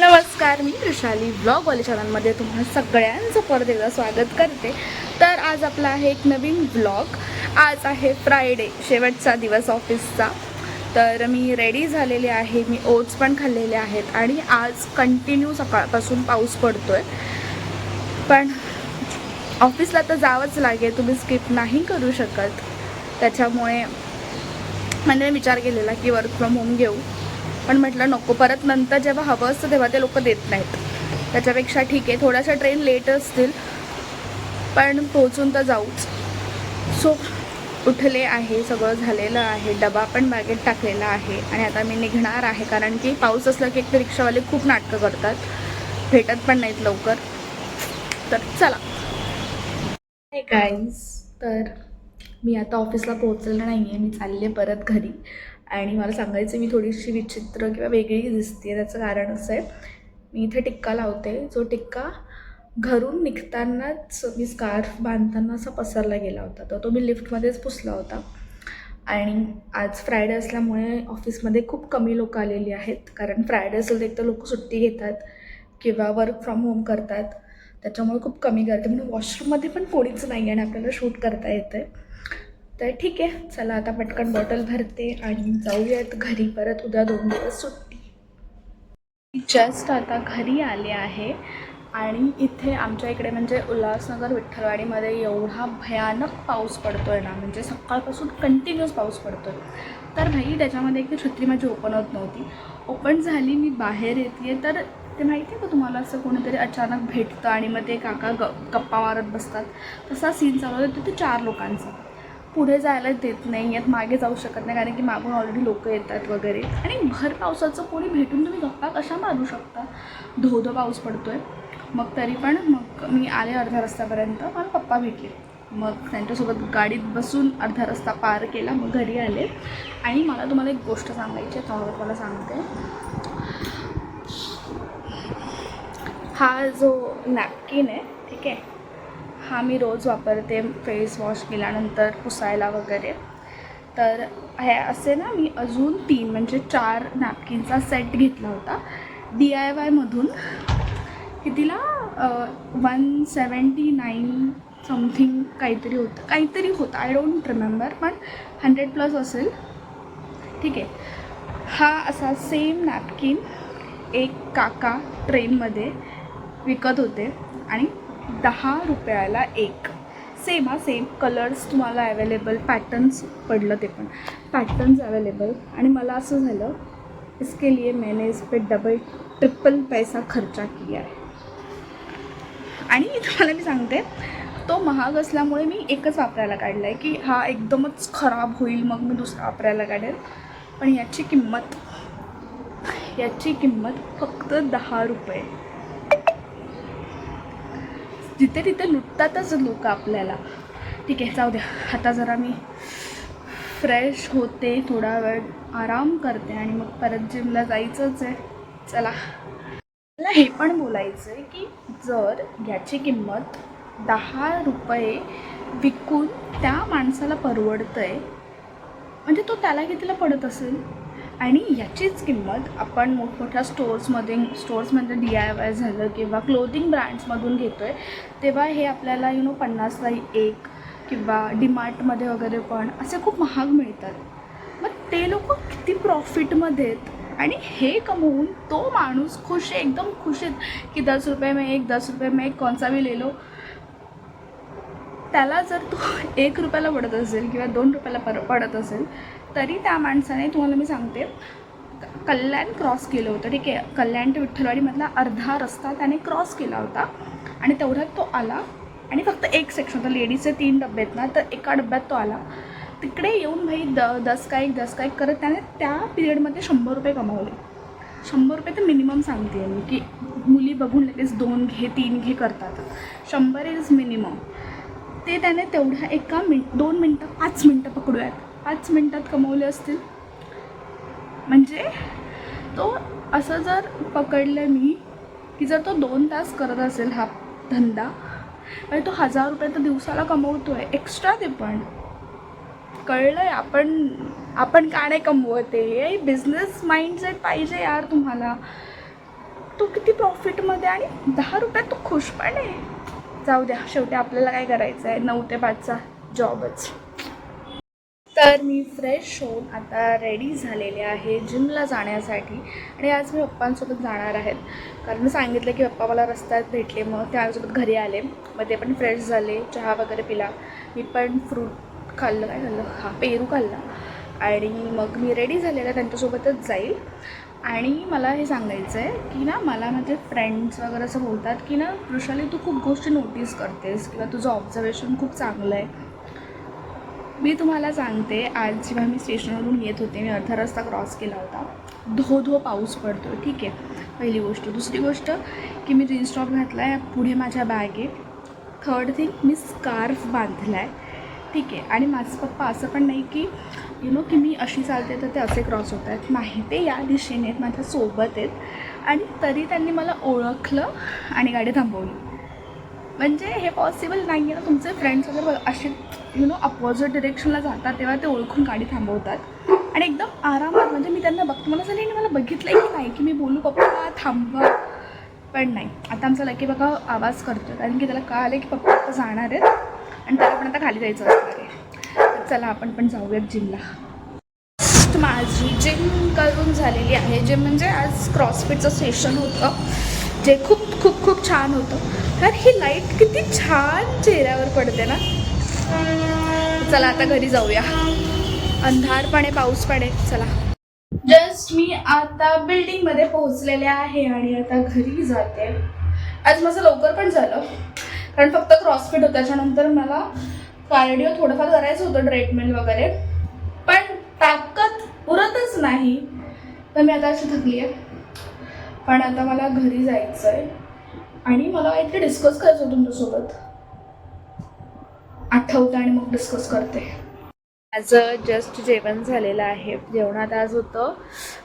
नमस्कार. मी वृषाली ब्लॉगवाले चॅनलमध्ये तुम्हाला सगळ्यांचं परत एकदा स्वागत करते. तर आज आपला आहे एक नवीन ब्लॉग. आज आहे फ्रायडे शेवटचा दिवस ऑफिसचा. तर मी रेडी झालेले आहे. मी ओट्स पण खाल्लेले आहेत आणि आज कंटिन्यू सकाळपासून पाऊस पडतोय. पण ऑफिसला तर जावंच लागेल. तुम्ही स्किप नाही करू शकत. त्याच्यामुळे म्हणजे विचार केलेला की वर्क फ्रॉम होम घेऊ. पण म्हटलं नको परत नंतर जेव्हा हवं असतं तेव्हा ते लोक देत नाहीत. त्याच्यापेक्षा ठीक आहे थोड्याशा ट्रेन लेट असतील पण पोहोचून तर जाऊच. सो उठले आहे सगळं झालेलं आहे डबा पण बॅगेत टाकलेला आहे आणि आता मी निघणार आहे कारण की पाऊस असला की एक तर रिक्षावाले खूप नाटकं करतात. भेटत पण नाहीत लवकर. तर चला. हे गाईज तर मी आता ऑफिसला पोहोचलेलं नाही आहे मी चालले परत घरी. आणि मला सांगायचं मी थोडीशी विचित्र किंवा वेगळी दिसते त्याचं कारण असं आहे. मी इथे टिक्का लावते जो टिक्का घरून निघतानाच मी स्कार्फ बांधताना असा पसरला गेला होता. तर तो मी लिफ्टमध्येच पुसला होता. आणि आज फ्रायडे असल्यामुळे ऑफिसमध्ये खूप कमी लोक आलेली आहेत. कारण फ्रायडे असेल तर एक तर लोक सुट्टी घेतात किंवा वर्क फ्रॉम होम करतात. त्याच्यामुळे खूप कमी करते म्हणून वॉशरूममध्ये पण कोणीच नाही आणि आपल्याला शूट करता येतं आहे तर ठीक आहे चला आता पटकन बॉटल भरते आणि जाऊयात घरी. परत उद्या दोन दिवस सुट्टी. जस्ट आता घरी आले आहे आणि इथे आमच्या इकडे म्हणजे उल्हासनगर विठ्ठलवाडीमध्ये एवढा भयानक पाऊस पडतो आहे ना म्हणजे सकाळपासून कंटिन्युअस पाऊस पडतो आहे तर भाई त्याच्यामध्ये एक छत्री माझी ओपन होत नव्हती. ओपन झाली मी बाहेर येते तर ते माहिती आहे का तुम्हाला असं कोणीतरी अचानक भेटतं आणि मग ते काका ग गप्पा मारत बसतात? तसा सीन चालू होता तिथे चार लोकांचा. पुढे जायला देत नाही आहेत मागे जाऊ शकत नाही कारण की मागून ऑलरेडी लोक येतात वगैरे. आणि भर पावसाचं कोणी भेटून तुम्ही गप्पा कशा मारू शकता? धो धो पाऊस पडतो आहे मग तरी पण मग मी आले अर्ध्या रस्त्यापर्यंत मला पप्पा भेटले. मग त्यांच्यासोबत गाडीत बसून अर्धा रस्ता पार केला मग घरी आले. आणि मला तुम्हाला एक गोष्ट सांगायची आहे त्यावर मला सांगते. हा जो नॅपकिन आहे ठीक आहे? हा मी रोज वापरते फेस वॉश केल्यानंतर पुसायला वगैरे. तर हे असे ना मी अजून तीन म्हणजे चार नॅपकिनचा सेट घेतला होता. डी आय वायमधून कितीला? वन सेवन्टी नाईन समथिंग काहीतरी होतं. काहीतरी होतं. आय डोंट रिमेंबर पण हंड्रेड प्लस असेल. ठीक आहे. हा असा सेम नॅपकिन एक काका ट्रेनमध्ये विकत होते आणि दहा रुपयाला एक. सेम हा सेम कलर्स तुम्हाला अवेलेबल पॅटर्न्स पडलं ते पण. पॅटर्न्स अवेलेबल आणि मला असं झालं इसके लिए मैंने इस पे डबल ट्रिपल पैसा खर्चा किया है आणि तुम्हाला मी सांगते तो महाग असल्यामुळे मी एकच वापरायला काढला आहे की हा एकदमच खराब होईल मग मी दुसरा वापरायला काढेल. पण याची किंमत याची किंमत फक्त दहा रुपये. जिथे तिथे लुटतातच लोक आपल्याला. ठीक आहे जाऊ द्या. आता जरा मी फ्रेश होते थोडा वेळ आराम करते आणि मग परत जिमला जायचंच आहे. चला. मला हे पण बोलायचं आहे की जर याची किंमत दहा रुपये विकून त्या माणसाला परवडतं आहे म्हणजे तो त्याला कितीला पडत असेल? आणि याचीच किंमत आपण मोठमोठ्या स्टोर्समध्ये स्टोर्समध्ये डी आय वाय झालं किंवा क्लोथिंग ब्रँड्समधून घेतो आहे तेव्हा हे आपल्याला यु नो पन्नासला एक किंवा डीमार्टमध्ये वगैरे पण असे खूप महाग मिळतात. मग ते लोक किती प्रॉफिटमध्ये आहेत आणि हे कमवून तो माणूस खुश आहे एकदम खुश आहेत की दस रुपये में एक दस रुपये में एक कौन सा भी ले लो. त्याला जर तो एक रुपयाला पडत असेल किंवा दोन रुपयाला पर पडत असेल तरी त्या माणसाने तुम्हाला मी सांगते कल्याण क्रॉस केलं होतं. ठीक आहे? कल्याण ते विठ्ठलवाडीमधला अर्धा रस्ता त्याने क्रॉस केला होता. आणि तेवढ्यात तो आला. आणि फक्त एक सेक्शन होतं लेडीजचे तीन डबे आहेत ना तर एका डब्यात तो आला. तिकडे येऊन भाई द दस काय एक दस काय एक करत त्याने त्या पिरियडमध्ये शंभर रुपये कमावले. शंभर रुपये तर मिनिमम सांगते आहे मी की मुली बघून लगेच दोन घे तीन घे करतात. शंभर इज मिनिमम ते त्याने तेवढ्या एका मिन दोन मिनटं पाच मिनटं पकडूयात. पाच मिनटात कमवले असतील. म्हणजे तो असं जर पकडलं मी की जर तो दोन तास करत असेल हा धंदा आणि तो हजार रुपये तर दिवसाला कमवतो आहे एक्स्ट्रा ते पण. कळलं आहे आपण आपण का नाही कमवते बिझनेस माइंडसेट पाहिजे यार तुम्हाला. तो किती प्रॉफिटमध्ये आणि दहा रुपयात तो खुश पण आहे. जाऊ द्या शेवटी आपल्याला काय करायचं आहे नऊ ते पाचचा जॉबच तर मी फ्रेश होऊन आता रेडी झालेले आहे जिमला जाण्यासाठी. आणि आज मी पप्पांसोबत जाणार आहेत. कारण मी सांगितलं की पप्पा मला रस्त्यात भेटले मग ते आमच्यासोबत घरी आले. मग ते पण फ्रेश झाले चहा वगैरे पिला. मी पण फ्रूट खाल्लं काय खाल्लं? हा पेरू खाल्ला. आणि मग मी रेडी झालेला त्यांच्यासोबतच जाईल. आणि मला हे सांगायचं आहे की ना मला माझे फ्रेंड्स वगैरे असं बोलतात की ना वृषाली तू खूप गोष्टी नोटीस करतेस किंवा तुझं ऑब्झर्वेशन खूप चांगलं आहे. मी तुम्हाला सांगते आज जेव्हा मी स्टेशनवरून येत होते मी अर्धा रस्ता क्रॉस केला होता. धो धो पाऊस पडतो ठीक आहे? पहिली गोष्ट. दुसरी गोष्ट की मी जीन्स टॉप घातला आहे पुढे माझ्या बॅगेत थर्ड थिंग मी स्कार्फ बांधला आहे ठीक आहे? आणि माझं पप्पा असं पण नाही की यु नो की मी अशी चालते तर ते असे क्रॉस होत आहेत. नाही ते या दिशेने आहेत माझ्यासोबत आहेत. आणि तरी त्यांनी मला ओळखलं आणि गाडी थांबवली. म्हणजे हे पॉसिबल नाही आहे ना. तुमचे फ्रेंड्स वगैरे बघा असे यु नो अपोजिट डिरेक्शनला जातात तेव्हा ते ओळखून गाडी थांबवतात. आणि एकदम आरामात म्हणजे मी त्यांना बघतो. मला झालं मला बघितलं की नाही की मी बोलू पप्पा थांबवा. पण नाही. आता आमचा लकी बघा आवाज करतो कारण की त्याला कळालं की पप्पा आता जाणार आहेत. आणि त्याला पण आता खाली जायचं असणार आहे. तर चला आपण पण जाऊयात जिमला माझी जिम करून झालेली आहे. जिम म्हणजे आज क्रॉसफिटचं सेशन होतं. जे खूप खूप खूप छान होतं. तर ही लाइट किती छान चेहऱ्यावर पडते ना. चला आता घरी जाऊया. अंधारपणे पाऊस पडे चला. जस्ट मी आता बिल्डिंगमध्ये पोहोचलेले आहे आणि आता घरी जाते. आज माझं लवकर पण झालं. कारण फक्त क्रॉसफिट होतं. त्याच्यानंतर मला कार्डिओ थोडंफार करायचं होतं ट्रेडमिल वगैरे. पण ताकद पुरतच नाही. तर मी आता अशी थकली आहे पण आता मला घरी जायचं आहे आणि मला काहीतरी डिस्कस करायचं तुमच्यासोबत. आठवतं आणि मग डिस्कस करते. माझं जस्ट जेवण झालेलं आहे. जेवणात आज होतं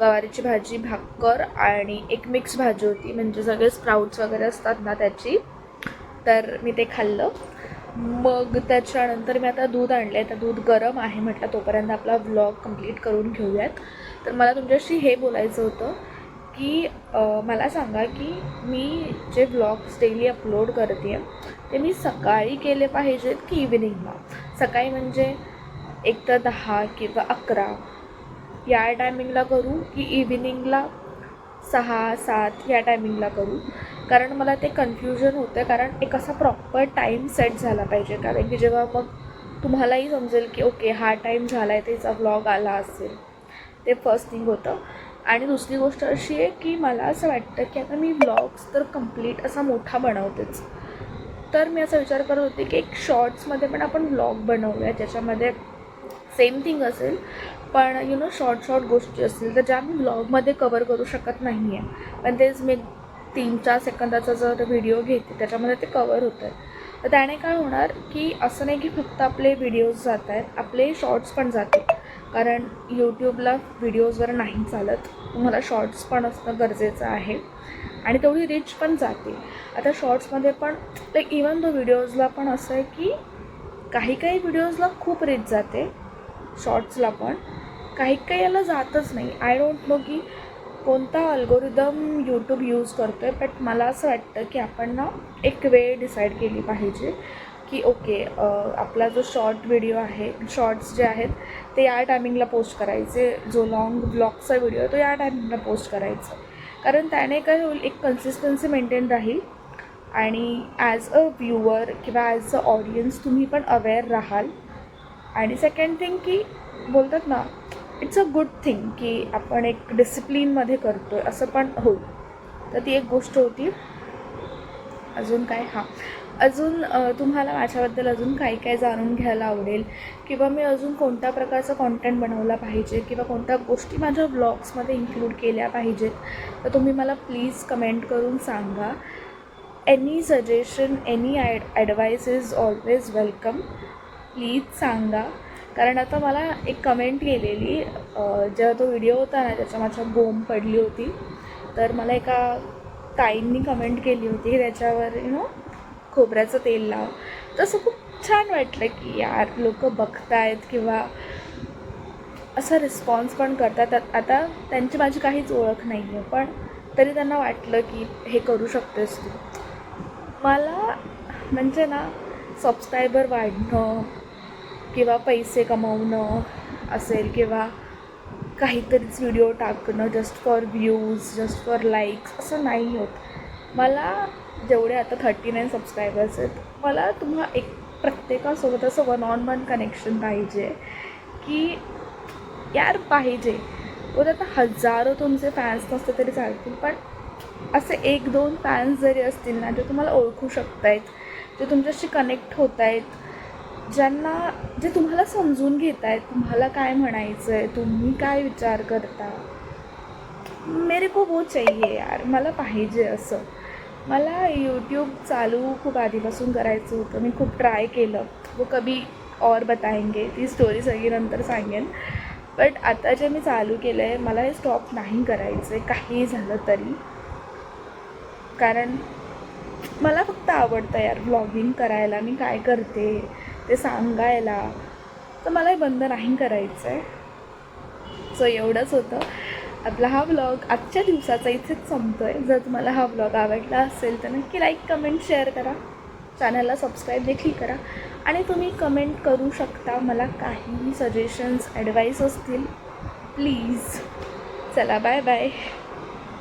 गवारीची भाजी भाकर आणि एक मिक्स भाजी होती. म्हणजे सगळे स्प्राउट्स वगैरे असतात ना त्याची. तर मी ते खाल्लं. मग त्याच्यानंतर मी आता दूध आणलं आहे तर दूध गरम आहे म्हटलं तोपर्यंत आपला व्लॉग कंप्लीट करून घेऊयात. तर मला तुमच्याशी हे बोलायचं होतं. की मला सांगा की मी जे ब्लॉग्स डेली अपलोड करते ते मी सकाळी केले पाहिजेत की इव्हिनिंगला सकाळी म्हणजे एक तर दहा किंवा अकरा. या टायमिंगला करू की इव्हिनिंगला सहा सात या टायमिंगला करू? कारण मला ते कन्फ्युजन होतं कारण एक असा प्रॉपर टाईम सेट झाला पाहिजे. कारण की जेव्हा मग तुम्हालाही समजेल की ओके हा टाईम झाला आहे त्याचा व्लॉग आला असेल. ते फर्स्ट थिंग होतं. आणि दुसरी गोष्ट अशी आहे की मला असं वाटतं की आता मी व्लॉग्स तर कंप्लीट असा मोठा बनवतेच. तर मी असा विचार करत होते की एक शॉर्ट्समध्ये पण आपण व्लॉग बनवूया ज्याच्यामध्ये सेम थिंग असेल पण यु नो शॉर्ट शॉर्ट गोष्टी असतील तर ज्या मी व्लॉगमध्ये कवर करू शकत नाही आहे पण तेच मी तीन चार सेकंदाचा जर व्हिडिओ घेते त्याच्यामध्ये ते कवर होतं आहे तर त्याने काय होणार की असं नाही की फक्त आपले व्हिडिओज जात आहेत आपले शॉर्ट्स पण जातील. कारण यूट्यूबला व्हिडिओजवर नाही चालत. तुम्हाला शॉर्ट्स पण असणं गरजेचं आहे. आणि तेवढी रीच पण जाते. आता शॉर्ट्समध्ये पण लाईक इवन दो व्हिडिओजला पण असं आहे की काही काही व्हिडिओजला खूप रीच जाते. शॉर्ट्सला पण. काही काही याला जातच नाही. आय डोंट नो की कोणता अल्गोरिदम यूट्यूब यूज करतो आहे बट मला असं वाटतं की आपण ना एक वेळ डिसाईड केली पाहिजे. की ओके आपला जो शॉर्ट व्हिडिओ आहे शॉर्ट्स जे आहेत ते या टायमिंगला पोस्ट करायचे. जो लॉंग ब्लॉगचा व्हिडिओ आहे तो या टायमिंगला पोस्ट करायचा. कारण त्याने काय होईल एक कन्सिस्टन्सी मेंटेन राहील. आणि ॲज अ व्ह्युअर किंवा ॲज अ ऑडियन्स तुम्ही पण अवेअर राहाल. आणि सेकंड थिंग की बोलतात ना इट्स अ गुड थिंग की आपण एक डिसिप्लिनमध्ये करतो आहे असं पण होईल. तर ती एक गोष्ट होती. अजून काय? हां. अजून तुम्हाला माझ्याबद्दल अजून काय काय जाणून घ्यायला आवडेल? किंवा मी अजून कोणत्या प्रकारचा कॉन्टेंट बनवला पाहिजे? किंवा कोणत्या गोष्टी माझ्या ब्लॉग्समध्ये इन्क्लूड केल्या पाहिजेत? तर तुम्ही मला प्लीज कमेंट करून सांगा. Any suggestion any ad advice is always welcome please सांगा. कारण आता मला एक कमेंट केलेली जेव्हा तो व्हिडिओ होता ना त्याच्या माझ्या बोंब पडली होती. तर मला एका ताईंनी कमेंट केली होती. त्याच्यावर यु नो खोबऱ्याचं तेल लाव. तसं खूप छान वाटलं की यार लोक बघतायत किंवा असा रिस्पॉन्स पण करतात. आता त्यांची माझी काहीच ओळख नाही आहे पण तरी त्यांना वाटलं की हे करू शकतेस तू. मला म्हणजे ना सबस्क्रायबर वाढणं किंवा पैसे कमवणं असेल किंवा काहीतरीच व्हिडिओ टाकणं just for views just for likes असं नाही होत. मला जेवढे आता थर्टी नाईन सबस्क्रायबर्स आहेत मला तुम्हा एक प्रत्येकासोबत असं वन ऑन वन कनेक्शन पाहिजे की यार पाहिजे. उद्या आता हजारो तुमचे फॅन्स नसते तरी चालतील पण असे एक दोन फॅन्स जरी असतील ना जे तुम्हाला ओळखू शकतायत जे तुमच्याशी कनेक्ट होत आहेत ज्यांना जे तुम्हाला समजून घेत आहेत तुम्हाला काय म्हणायचं आहे तुम्ही काय विचार करता. मेरे को वो चाहिए यार मला पाहिजे असं. मला यूट्यूब चालू खूप आधीपासून करायचं होतं. मी खूप ट्राय केलं. वो कभी और बताएंगे. ती स्टोरी सगळी नंतर सांगेन. बट आता जे मी चालू केलं आहे मला हे स्टॉप नाही करायचं आहे काही झालं तरी. कारण मला फक्त आवडतं यार व्लॉगिंग करायला. मी काय करते? ते सांगायला. तर मला हे बंद नाही करायचं आहे सो एवढंच होतं. आपला हा व्लॉग आजच्या दिवसाचा इथेच संपतो आहे जर तुम्हाला हा व्लॉग आवडला असेल तर नक्की लाईक कमेंट शेअर करा. चॅनलला सबस्क्राईब देखील करा. आणि तुम्ही कमेंट करू शकता. मला काही सजेशन्स ॲडवाईस असतील प्लीज चला बाय बाय